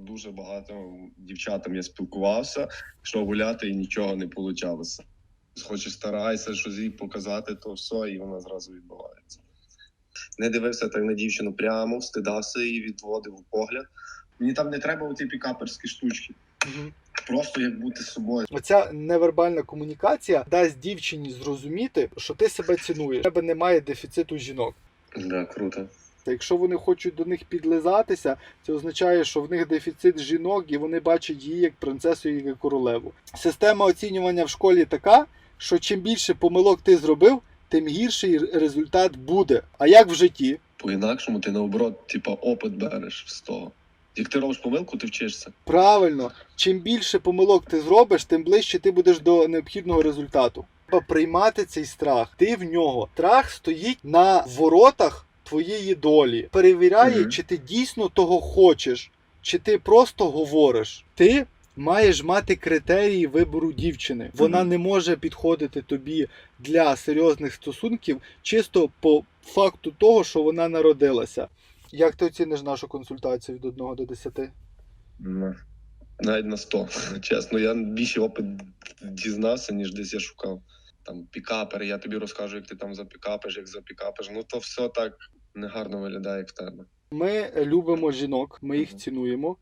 Дуже багато дівчатам я спілкувався, що гуляти і нічого не получалося. Хочеш старайся щось їй показати, то все, і вона зразу відбувається. Не дивився так на дівчину прямо, стидався її, відводив у погляд. Мені там не треба оці пікаперські штучки. Просто як бути з собою. Оця невербальна комунікація дасть дівчині зрозуміти, що ти себе цінуєш. У тебе немає дефіциту жінок. Да, круто. Та Якщо вони хочуть до них підлизатися, це означає, що в них дефіцит жінок, і вони бачать її як принцесу і як королеву. Система оцінювання в школі така, що чим більше помилок ти зробив, тим гірший результат буде. А як в житті? По-інакшому ти наоборот, типа, опит береш з того. Як ти робиш помилку, ти вчишся. Правильно, чим більше помилок ти зробиш, тим ближче ти будеш до необхідного результату. Треба приймати цей страх. Ти в нього. Страх стоїть на воротах твоєї долі. Перевіряє, Мгм. чи ти дійсно того хочеш, чи ти просто говориш. Ти маєш мати критерії вибору дівчини. Вона Мгм. не може підходити тобі для серйозних стосунків чисто по факту того, що вона народилася. Як ти оціниш нашу консультацію від 1 до 10? Ну, Навіть на 100. Чесно, я більше опит дізнався, ніж десь я шукав. Там пікапер, я тобі розкажу, як ти там запікапиш, як запікапиш. Ну то все так негарно виглядає, в тебе. Ми любимо жінок, ми їх цінуємо.